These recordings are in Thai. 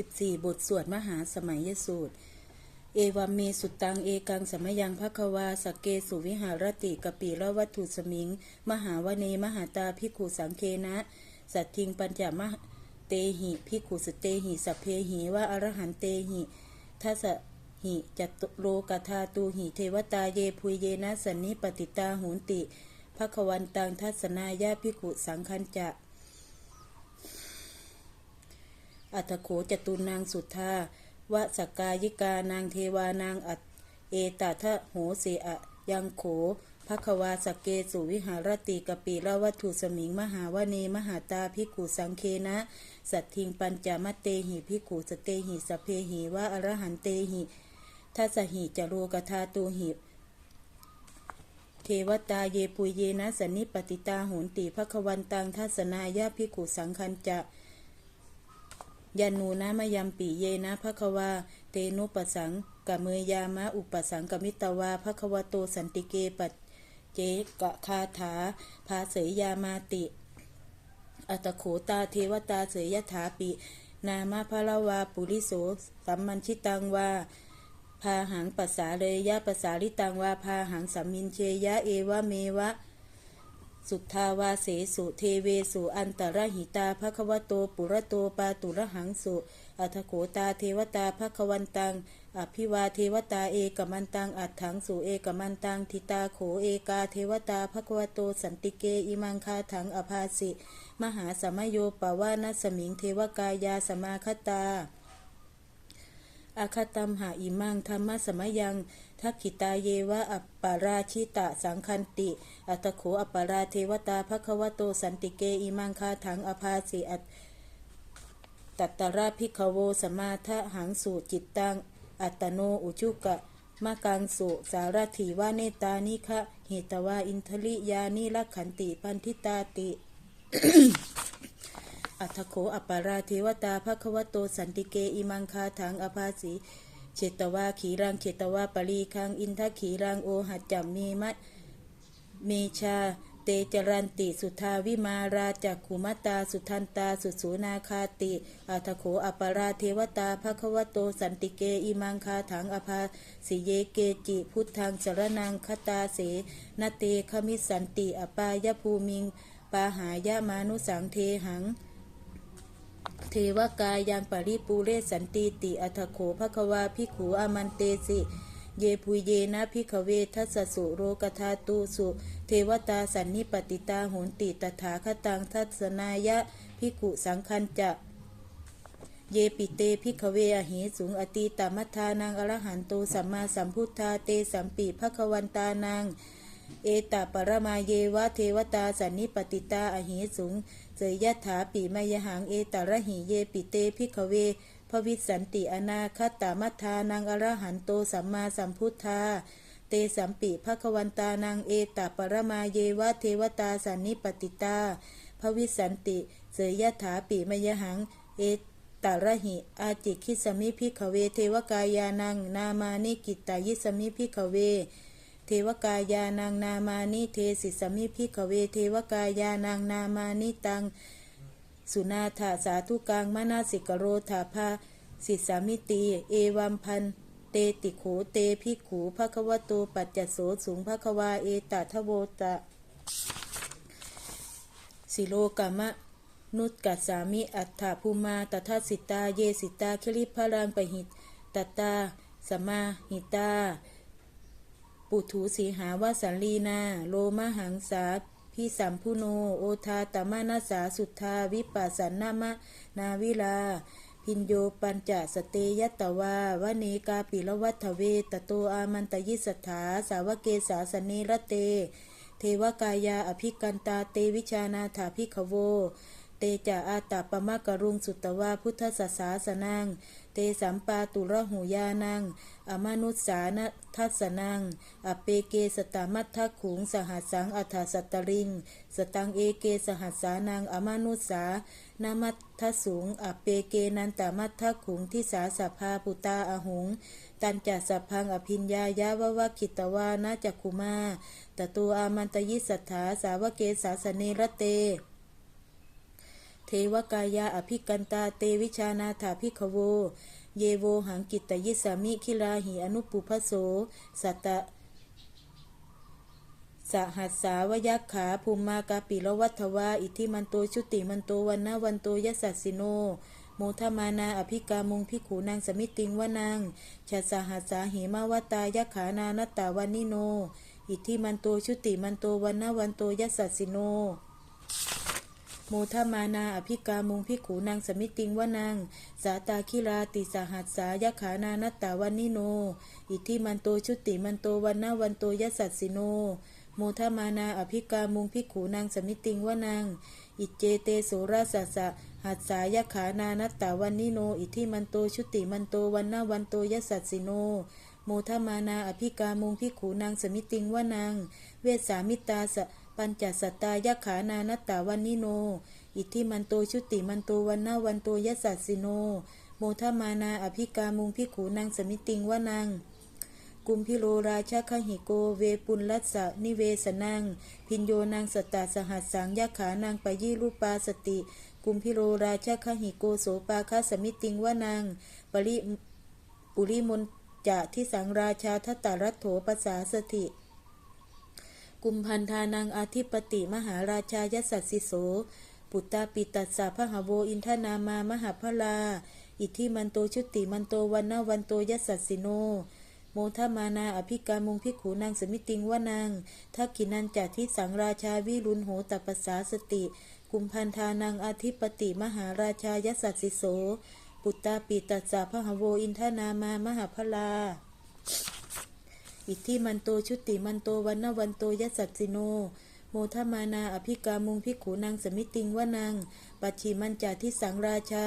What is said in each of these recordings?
14 บทสวดมหาสมัยสูตร เอวามเมสุตังเอกังสมยังภควาสกเกสุวิหารติกปีละวัตถุสมิง มหาวเนมหาตาพิขุสังเคนะ สัตทิงปัญจมหเตหิพิขุสเตหิสัพเพหิว่าอรหันเตหิทัสหิจัตโลกธาตูหิเทวตาเยพุยเยนะสันนิปติตาหุนติภควันตังทัศนายาพิกขุสังคัญจะ อัตโขจตุนางสุทธาวสกกายิกานางเทวานางอัตเอตทะโหเสอะยังโขภควาสกเกสุวิหารติกปีละวัตถุสมิงมหาวเนมหาตาพิกขุสังเคนะ สัตทิงปัญจมเตหิพิกขุสเตหิสเพหิว่าอรหันเตหิทัสหิจโรกธาตูหิเทวตาเยปุเยนะสนนิปติตาโหนติภควันตังทัศนายาพิกขุสังคัญจะ ยานูนะมะยำปีเยนะภควา เตนุปสังกะเมยยามะอุปสังกมิตวาภควโตสันติเกปัจเจกะคาถา ภาเสยยามาติ อัตโขตาเทวตาเสยยถาปิ นามาพระวาปุริโสสัมมันชิตังวาพาหังปัสสาเลยยะปัสสาลิตังวาพาหังสัมมินเชยะเอวะเมวะ สุทธาวาเสสุเทเวสุอันตรหิตาภควโตปุระโตปาตุระหังสุอัทโขตาเทวตาภควันตังอภิวาเทวตาเอกมันตังอัดถังสุเอกมันตังทิตาโขเอกาเทวตาภควโตสันติเกอิมังคาถังอภาสิ มหาสมโยปวานัสมิงเทวกายาสมาคตาอาคตัมหาอิมังธรรมสมยัง ทักขิตาเยวะอัปปาราชิตะสังคันติ อัตโขอัปปาราเทวตาภควโตสันติเกอิมังคาถังอภาสิอัตตัตตราภิกขโวสมาทะหังสุจิตตังอัตโนอุชุกะมะกังสุสารถีวาเนตานิคะเหตวาอินทริยานิลักขันติพันธิตาติ อัทโขอัปปาราเทวตาภควโตสันติเกอิมังคาถังอภาสี เชตวาขีรังเชตวาปรีคังอินทขีรังโอหัจจมีมัตเมชา เตจรันติสุทาวิมาราจักขุมตาสุทันตาสุสูนาคาติอัทโขอัปปาราเทวตาภควโตสันติเกอิมังคาถังอภาสิเยเกจิพุทธังสรนังคตาเสนเตขมิสันติอปายภูมิงปาหายามานุสังเทหัง เทวกายังปริปูเรสันติติอัทโขภควาพิขูอามันเตสิ เยพุเยนะพิขเวทัสสุโรกธาตุสุ เทวตาสันนิปติตาโหนติตถาคตังทัศนายะพิขุสังคันจะเยปิเตพิกเวอหิสุงอติตามัทานังอรหันโตสัมมาสัมพุทธาเตสัมปิภควันตานัง เอตปรมาเยวะเทวตาสันนิปติตาอหิสุงเสยยถาปีมยหังเอตระหิเยปิเตพิกเวพวิสันติอนาคตามัทธานังอรหันโตสัมมาสัมพุทธา เตสัมปิภควันตานังเอตปรมาเยวะเทวตาสันนิปติตาพวิสันติเสยยถาปีมยหังเอตาระหิ อาจิคิสมิพิขเวเทวกายานังนามานิกิตายิสมิพิขเว วกายานังนามานิเทสิสมิพิขเวเทวกายานังนามานิตัง สุนาถาสาธุกังมนาสิกโรธาภาสิสามิตี เอวัมพันเตติโขเตพิกขูภควโตปัจจโสสูงภควาเอตทโวตะ สิโลกามะนุตกัสสามิอัฏฐภูมาตถาสิตา เยสิตาคิริพรังปหิตตตาสมาหิตา ปุถุสีหาวาสันลีนา โลมหังสาพิสัมพุโน โอทาตมานาสาสุทธาวิปัสสันนามะนาวิลา พินโยปัญจสเตยตวาวเนกาปิละวัฏเวตโตอามันตยิสถา สาวเกสาสเนระเต เทวกายาอภิกันตาเตวิชานาถาพิขโว เตจาอาตาปมะกรุงสุตวาพุทธสสาสนัง เตสัมปาตุระหูยานัง อมนุสสานทัสนัง อเปเกสตามัททขุงสหัสสังอัฏฐสัตตริง สตังเอเกสหัสสานัง อมนุสสานามัททสูง อเปเกนันตามัททขุงทิสาสภาปุตาอหุง ตันจัสพพังอภิญญายาววะคิตวานาจักคุมาตตูอามันตยิสัทธาสาวเกสาสเนระเต ทวกายาอภิกันตาเตวิชานาถาภิกขโว เยโวหังกิตตยิสามิคิลาหิอนุปุพโส สัตตะสหัสสาวยักขาภูมากาปิละวัฏวาอิทิมันโตชุติมันโตวันนาวันโตยสัสสิโนโมทมานาอภิกามุงพิขูนางสมิติงวานางชาสหัสสาหิมาวตายักขานานตตาวันนิโน อิทิมันโตชุติมันโตวันนาวันโตยสัสสิโน โมทมานาอภิกามุงพิขูนางสมิติงวานางสาตาคิราติสหัสสายขานานตตาวันนิโน อิทิมันโตชุติมันโตวันนาวันโตยสัสสิโน โมทมานาอภิกามุงพิขูนางสมิติงวานางอิเจเตโสราสสะหัสสายขานานตตาวันนิโน อิทิมันโตชุติมันโตวันนาวันโตยสัสสิโนโมทมานาอภิกามุงพิขูนางสมิติงวานางเวสสามิตาสะ ปัญจสัตตายขานานตตาวันนิโน อิทธิมันโตชุติมันโตวันนาวันโตยสัสสิโน โมทมานาอภิกามุงพิขูนางสมิติงวานางกุมพิโรราชคหิโกเวปุลลัสสะนิเวสนัง พินโยนางสตตาสหัสสังยขานางปยีรูปาสติ กุมพิโรราชคหิโกโสปาคาสมิติงวานางปริปุริมนจะที่สังราชาทัตตารัตโถปสาสถิ กุมพันธานังอาทิปติมหาราชายสัสสิโส ปุตตาปิตัสสะพหโวอินทนามามหาพลา อิทธิมันโตชุติมันโตวันนาวันโตยสัสสิโน โมทมานาอภิกามุงพิขูนางสมิติงวานางทักขินันจัทิสังราชาวิรุณโหตปสสาสติ กุมพันธานังอาทิปติมหาราชายสัสสิโส ปุตตาปิตัสสะพหโวอินทนามามหาพลา อิทธิมันโตชุติมันโตวันนวันโตยสัสสิโน โมทมานาอภิกามุงพิขูนางสมิติงวานางปัจฉิมันจาทิสังราชา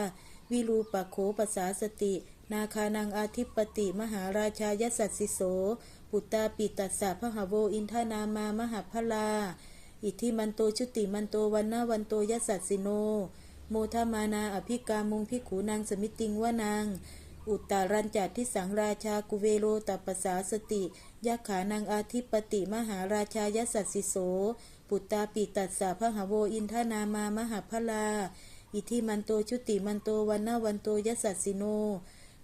วิรูปโขปสาสติ นาคานังอาทิปติมหาราชายสัสสิโส ปุตตาปิตัสสะพหโวอินทนามามหาพลา อิทธิมันโตชุติมันโตวันนาวันโตยสัสสิโน โมทมานาอภิกามุงพิขูนางสมิติงวานาง อุตตารัญจัดที่สังราชากุเวโรตัปสาสติยักขานังอาทิปติมหาราชายสัสสิโส ปุตตาปิตัสสะพหโวอินทนามามหาพลา อิทิมันโตชุติมันโตวันนาวันโตยสัสสิโน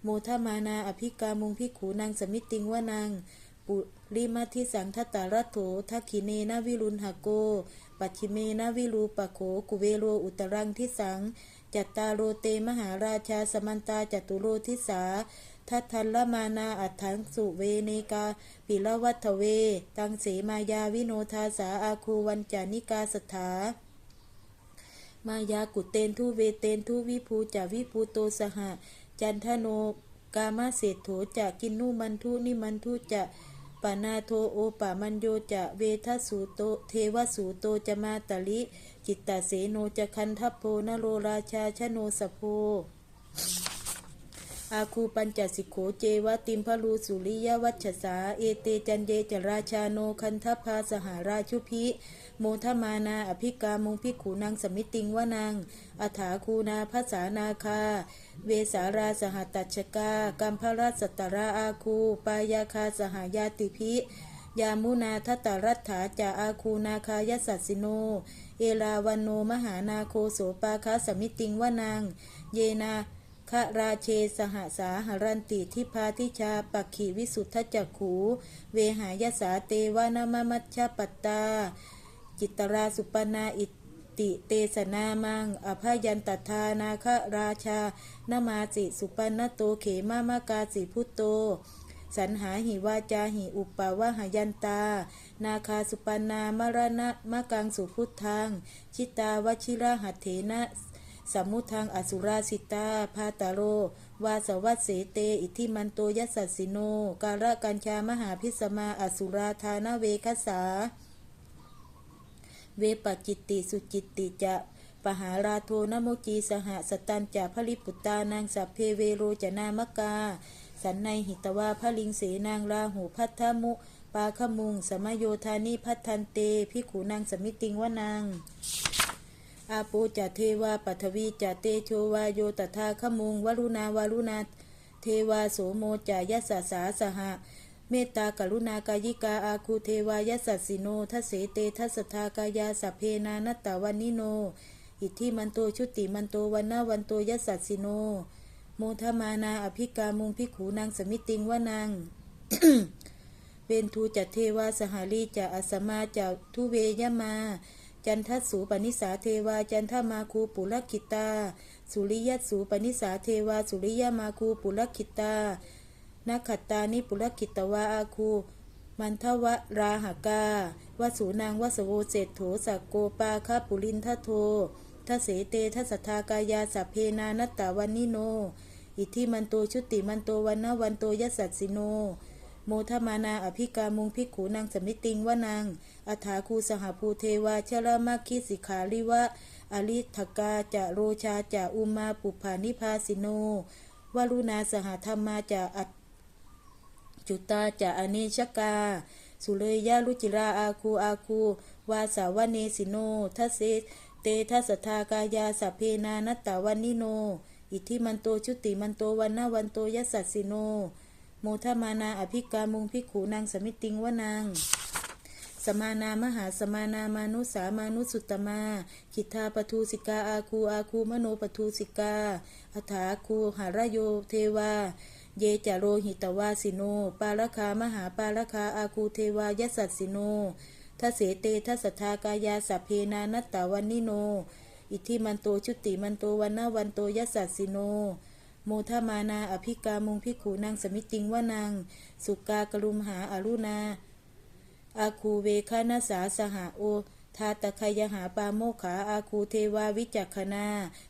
โมทมานาอภิกามุงพิขูนางสมิติงวานางปุริมาทิสังทัตตารัตโถทักขิเนนาวิรุณหโก ปัจฉิเมนาวิรูปะโขกุเวโรอุตรังทิสัง จัตตาโรเตมหาราชาสมันตาจัตุโรทิสาทัทันละมานาอัฏฐังสุเวเนกา ปิละวัฏเว ตังเสมายาวิโนทาสาอาคูวันจานิกาสถามายากุเตนทุเวเตนทุวิภูจาวิภูโตสหะ จันทโนกามาเศรษโถจะกินนุมันทุนิมันทุจะปานาโทโอปามันโยจะเวทสสูโตเทวสูโตจะมาตลิ จิตตเสโนจะคันทัพโพนโรราชาชโนสโพอาคูปัญจสิกโขเจวะติมพลูสุริยวัชสา เอเตจันเยจราชาโนคันทพาสหาราชุพิ โมทมานาอภิกามุงพิขูนางสมิติงวานางอัฐาคูนาภาษานาคา เวสาราสหตัชกากัมพราสตราอาคู ปายาคาสหายาติพิ ยามุนาทตารัตถาจาอาคูนาคายสัสสิโน เอราวันโนมหานาโคโสปาคาสมิติงวานาง เยนาคราเชสหสาหรันติทิพาทิชาปักขีวิสุทธจักขู เวหายสาเตวานามมัชชปัตตา จิตราสุปนาอิติเตสนามัง อภยันตทานาคราชานามาสิสุปนโตเขมามากาสิพุตโต สันหาหิวาจาหิอุปปาวะหยันตา นาคาสุปนามรณะมะกังสุพุทธัง ชิตาวชิระหัตเถนะสมมุทังอสุราสิตา พาตาโร วาสวัสเสเต อิทิมันโตยัสสสสิโน การะกัญชามหาพิสมาอสุราธานาเวคสา เวปจิตติสุจิตติจะปหาราโทนโมจีสหสตันจะพลิปุตตานางสัพเพเวโรจนามกา สันในหิตวาพลิงเสนางราหูพัทธมุ ปาขมุงสมโยธานิพัทันเตพิขูนางสมิติงวานางอาโปจะเทวาปัทวีจะเตโชวาโยตถาขมุงวรุณาวารุณาเทวาโสโมจายัสสาสหะเมตตากรุณากายิกาอาคูเทวายัสสิโนทัสเสเตทัสทากายาสเพนานตตาวันนิโน อิทธิมันโตชุติมันโตวันนาวันโตยัสสิโนโมทมานาอภิกามุงพิขูนางสมิติงวานาง เวนทูจัตเทวาสหารีจะอัสมาจะทุเวยมา จันทสูปนิสาเทวา จันทมาคูปุรคิตา สุริยสูปนิสาเทวา สุริยมาคูปุรคิตานักขัตตานิปุรคิตวาอาคูมันทวราหกาวสูนางวสโวเศรษโถสักโกปาคาปุรินทโททเสเตทัสทากายาสัพเพนานัตตาวันนิโน อิทิมันโตชุติมันโตวันนาวันโตยัสสัสสิโน โมทมานาอภิกามุงพิกขูนางสมิติงวานางอัฐาคูสหภูเทวาชรมาคิสิขาลิวะอลิทกาจะโรชาจะอุมาปุภานิพาสิโนวารุณาสหธรรมาจะอัจุตาจะอเนชกา สุเลยยาลุจิราอาคูอาคูวาสาวเนสิโนทัสเสเตทัสทากายาสัพเพนานัตตาวันนิโน อิทธิมันโตชุติมันโตวันนาวันโตยัสสัสสิโน โมทมานาอภิกามุงพิขูนางสมิติงวานางสมานามหาสมานามานุสามานุสุตตมาคิทาปทูสิกาอาคูอาคูมโนปทูสิกาอัฐาคูหารโยเทวา เยจโรหิตวาสิโน ปาลคามหาปาลคาอาคูเทวายสัสสิโนทเสเตทัสทากายาสัพเพนานัตตาวันนิโน อิทิมันโตชุติมันโตวันนาวันโตยสสัสสิโน โมทมานาอภิกามุงพิขูนางสมิติงว่านาง สุกากรุมหาอารุณาอาคูเวคานาสาสหาโอทาตะคายหาปาโมขาอาคูเทวาวิจักขณา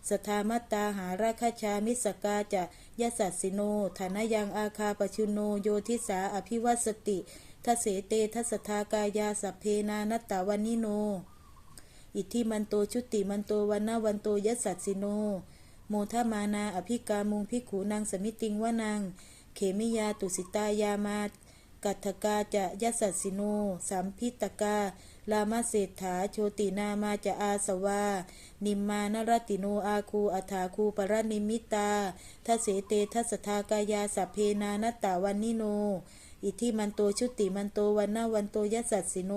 สทามัตตาหาราคาชามิสกาจะยสัสสิโนฐานะยังอาคาปชุโนโยทิสาอภิวัสติทเสเตทัสทากายาสัพเพนานัตตาวันนิโน อิทธิมันโตชุติมันโตวันนาวันโตยัสสัสสิโน โมทมานา อภิกามุงพิขูนางสมิติงวานางเขมิยาตุสิตายามากัตถกาจะยสัสสิโนสัมพิตกาลามาเศรษฐาโชตินามาจะอาสวา นิมมานรติโนอาคูอัฐาคูปรนิมิตาทัเสเตทัสทากายาสัพเพนานัตตาวันนิโน อิทิมันโตชุติมันโตวันนาวันโตยสัสสิโน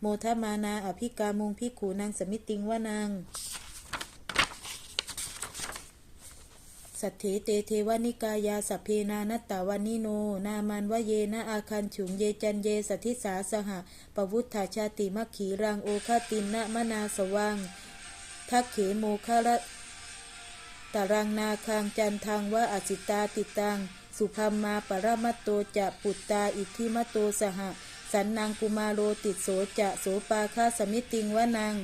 โมทมานาอภิกามุงพิขูนางสมิติงวานาง สัทเถเตเทวนิกายาสัพเพนานัตตาวันนิโน นามันวเยนะอาคันฉุงเยจันเยสัทธิสาสหะปวุฒาชาติมัคขีรังโอคาตินนะมนาสวังทักเขโมคาระตารังนาคังจันทังวะอสิตาติตัง สุพัมมาปรมัตโตจะปุตตาอิทธิมตโตสหะ สันนางกุมาโรติดโสจะโสปาคาสมิติงวานาง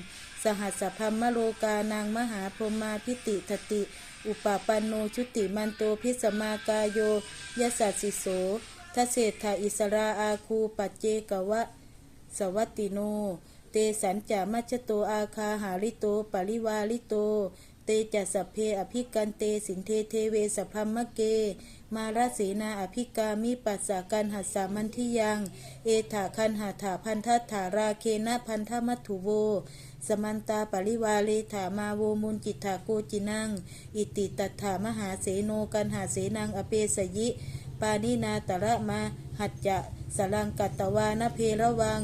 สหัสสพัมมโลกานางมหาพรหมาพิติทติ อุปปันโนชุติมันโตพิสมากายโยยสัสสิโสทเศรษฐาอิสราอาคูปัจเจกวะ สวัตติโน เตสัญจามัจจโตอาคาหาริโตปริวาริโต เตจัสเพอภิกันเตสินเทเทเวสพัมมะเก มาราเสนาอภิกามิปัสสากันหัสสามันทิยัง เอถาคันหาถาพันทัตถาราเคนะพันธมัตถุโว สมันตาปริวาเลถามาโวมุนจิตถาโกจินัง อิติตัถามหาเสโนกันหาเสนังอเปสยิ ปานินาตระมาหัจจะสลังกัตตวานเพระวัง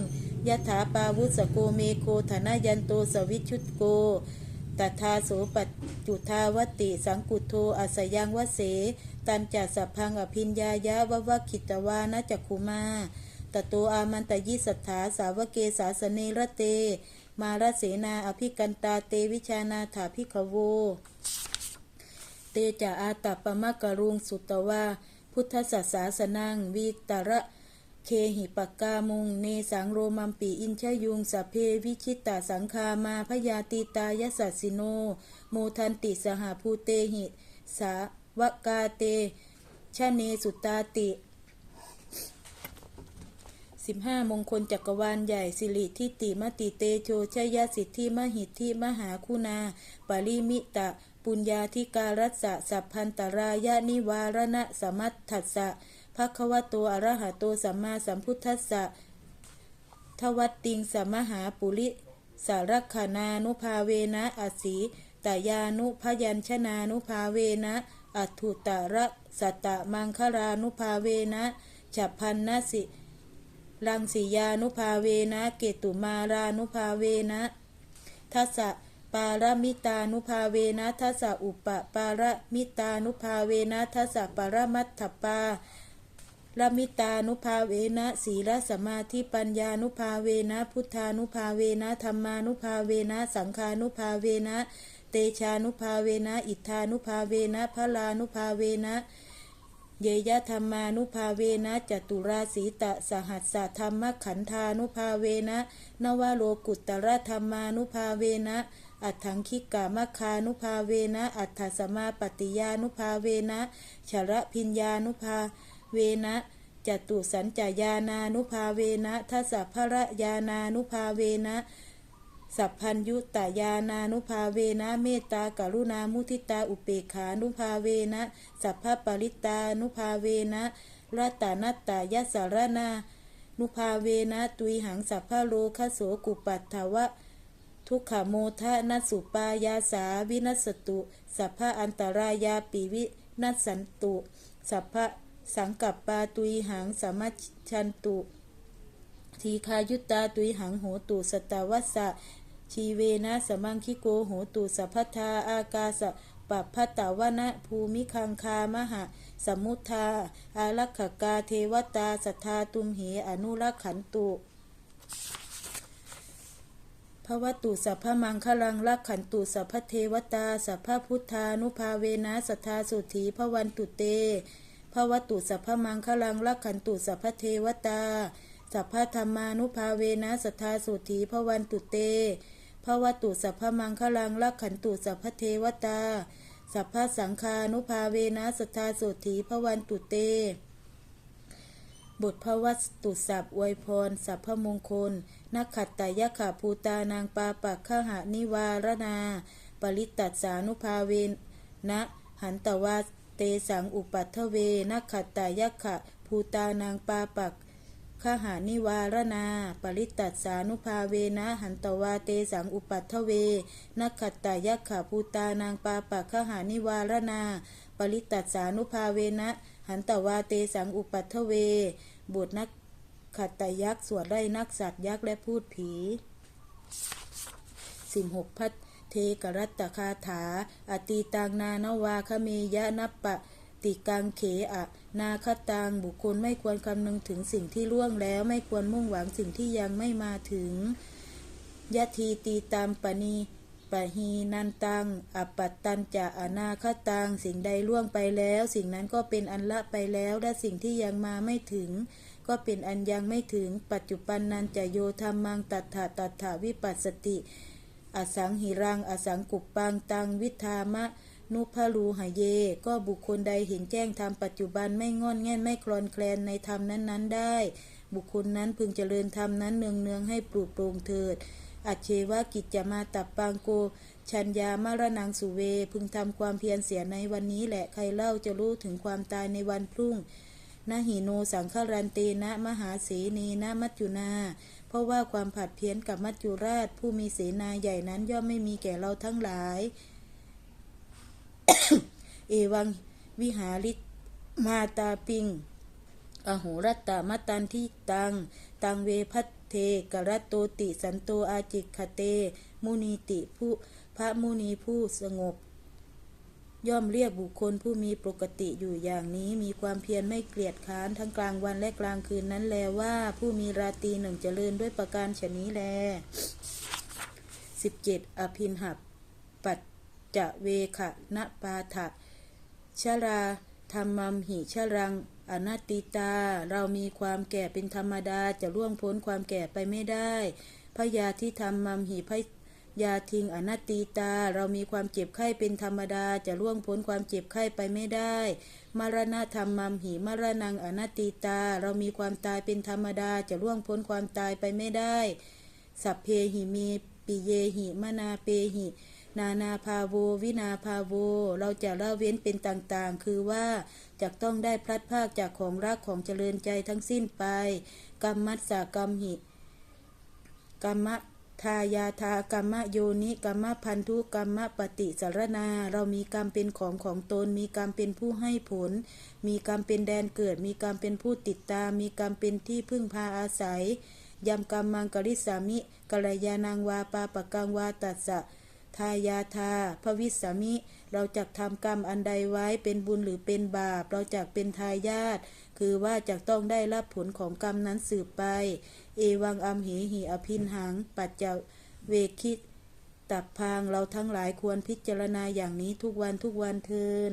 ยถาปาวุสโกเมโคธนายันโตสวิชุตโกตถาโสปัจจุทาวติ สังกุโทอัสยังวเส ตันจัสสพังอภิญญายะวะวะขิตวานะจักขุมาตโตอามันตยิสัทธาสาวเกสาสเนระเต มาราเสนาอภิกันตาเตวิชานาถาพิขโว เตจะอาตัปปมะกรุงสุตวาพุทธศาสาสนังวิตระเคหิปกกามุง เนสังโรมัมปีอินชยุงสพเพวิชิตตาสังคามาพยาติตายสัสสิโน โมทันติสหภูเตหิ สาวกาเตชะเนสุตาติ สิบห้ามงคลจักรวาลใหญ่สิริทิติมติเตโชชยสิทธิมหิทธิมหาคุณา ปริมิตะ ปุญญาธิการัสสะสัพพันตรายะนิวารณะสมัตถัสสะภควโตอรหะโตสัมมาสัมพุทธัสสะทวัตติงสมหาปุริสารคานานุภาเวนะอสีตายานุพยัญชนานุภาเวนะอัตถุตระสัตตะมังคลานุภาเวนะฉับพันนสิ รังสียานุภาเวนะ เกตุมารานุภาเวนะทัสสะปารมิตานุภาเวนะทัสสะอุปปารมิตานุภาเวนะทัสสะปรมัตถปาลมิตานุภาเวนะศีลสมาธิปัญญานุภาเวนะ พุทธานุภาเวนะธรรมานุภาเวนะ สังฆานุภาเวนะ เตชานุภาเวนะ อิทธานุภาเวนะพลานุภาเวนะ เยยะธรรมานุภาเวนะจตุราสีตะสหัสสะธรรมขันธานุภาเวนะนวโลกุตตรธรรมานุภาเวนะ อัตถังคิกามคานุภาเวนะ อัตถสมาปฏิยานุภาเวนะชระพิญญานุภาเวนะจตุสัญจายานานุภาเวนะทัสสะภระยานานุภาเวนะ สัพพัญยุตยานานุภาเวนะเมตตากรุณามุทิตาอุเปกขานุภาเวนะสัพพปริตานุภาเวนะรัตานัตตายสารนานุภาเวนะตุยหังสัพพะโลคโสกุปัตถวะ ทุกขโมทะนัสสุปายาสาวินัสตุ สัพพะอันตรายาปิวินัสสันตุ สัพพะสังกัปปาตุยหังสามัชชันตุทีคายุตตาตุยหังโหตุสตาวัสสะ ชีเวนะสมังคิโกโหตุสัพพทาอากาสปัปพตาวนะภูมิคังคามหะสมุทธาอารักขกาเทวตาสัทธาตุมเหอนุรักขันตุพระวตุสัพพมังคลังรักขันตุสัพพเทวตาสัพพพุทธานุภาเวนะสัทธาสุถีพระวันตุเตพระวตุสัพพมังคลังรักขันตุสัพพเทวตาสัพพธรรมานุภาเวนะสัทธาสุถีพระวันตุเต พระวตุสัพพมังคลังรักขันตุสัพพเทวตา สัพพสังฆานุภาเวนะสัทธาสุถีพระวันตุเต บทพระวัตุสัพอวยพร สัพพมงคล นักขัตตายะขาภูตานางปาปักขหานิวารนา ปริตตัสานุภาเวนะหันตวาเตสังอุปัทถเวนักขัตตายะขาภูตานางปาปัก ขหานิวารนา ปริตตัสสานุภาเวนะ หันตวาเตสังอุปัทเว นักขัตตายะขาภูตานางปาปักขหานิวารนา ปริตตัสสานุภาเวนะ หันตวาเตสังอุปัทเว บุตรนักขัตตายักษ์สวดไล่นักสัตว์ยักษ์และพูดผีสิบหกพัทเทกรัตตคาถา อตีตังนานวาคเมยะนัปปะ ติกังเขอะนาคตังบุคคลไม่ควรคำนึงถึงสิ่งที่ล่วงแล้ว ไม่ควรมุ่งหวังสิ่งที่ยังไม่มาถึงยะทีตีตามปณีปะฮีนันตังอปปัตตันจะอนาคตัง สิ่งใดล่วงไปแล้ว สิ่งนั้นก็เป็นอันละไปแล้ว และสิ่งที่ยังมาไม่ถึง ก็เป็นอันยังไม่ถึง ปัจจุบันนันจะโยธรรมังตัฏฐะตัฏฐาวิปัสสติ อสังหิรัง อสังกุปปังตังวิธามะ นุพลูหเย ก็บุคคลใดเห็นแจ้งธรรมปัจจุบันไม่งอนแง่นไม่คลอนแคลนในธรรมนั้นๆ ได้ บุคคลนั้นพึงเจริญธรรมนั้นเนืองๆให้ปลูกโปร่งเถิด อัจเชวะกิจจะมาตับปางโก ชัญญามารนังสุเว พึงทำความเพียรเสียในวันนี้แหละใครเล่าจะรู้ถึงความตายในวันพรุ่งนะหิโนสังฆรันเตนะมหาเสนีนะมัจจุนา เพราะว่าความผัดเพี้ยนกับมัจจุราช ผู้มีเสนาใหญ่นั้นย่อมไม่มีแก่เราทั้งหลาย เอวังวิหาริมาตาปิง อโหรัตตามตันที่ตัง ตังเวพัตเทกรตโตติสันโตอาจิกขเต มุนีติผู้พระมุนีผู้สงบ ย่อมเรียกบุคคลผู้มีปกติอยู่อย่างนี้มีความเพียรไม่เกลียดค้านทั้งกลางวันและกลางคืนนั้นแลว่าผู้มีราตรีหนึ่งเจริญด้วยประการฉนี้แล 17. อภินหับปัจจเวขะนะปาถะ ชราธรรมัมหิชรัง อนัตติตา เรามีความแก่เป็นธรรมดาจะล่วงพ้นความแก่ไปไม่ได้พยาที่ธรรมัมหิพยาทิงอนัตติตา เรามีความเจ็บไข้เป็นธรรมดาจะล่วงพ้นความเจ็บไข้ไปไม่ได้ มรณะธรรมัมหิมรณังอนัตติตา เรามีความตายเป็นธรรมดาจะล่วงพ้นความตายไปไม่ได้ สัพเพหิมีปิเยหิมนาเปหิ นานาภาโว วินาภาโว เราจะละเว้นเป็นต่างๆ คือว่าจะต้องได้พลัดพากจากของรักของเจริญใจทั้งสิ้นไป กรรมัสสากรรมหิกรรมทายาทากรรมโยนิกรรมพันธุกรรมปฏิสารนา เรามีกรรมเป็นของของตน มีกรรมเป็นผู้ให้ผล มีกรรมเป็นแดนเกิด มีกรรมเป็นผู้ติดตาม มีกรรมเป็นที่พึ่งพาอาศัยยำกรรมังกริสามิกัลยานังวาปาปะกังวาตัสสะ ทายาทาพระวิสามิ เราจักทำกรรมอันใดไว้เป็นบุญหรือเป็นบาป เราจักเป็นทายาทคือว่าจะต้องได้รับผลของกรรมนั้นสืบไป เอวังอัมเหหิอภินหัง ปัจจเวคิตตับพางเราทั้งหลายควรพิจารณาอย่างนี้ทุกวันทุกวันเทิน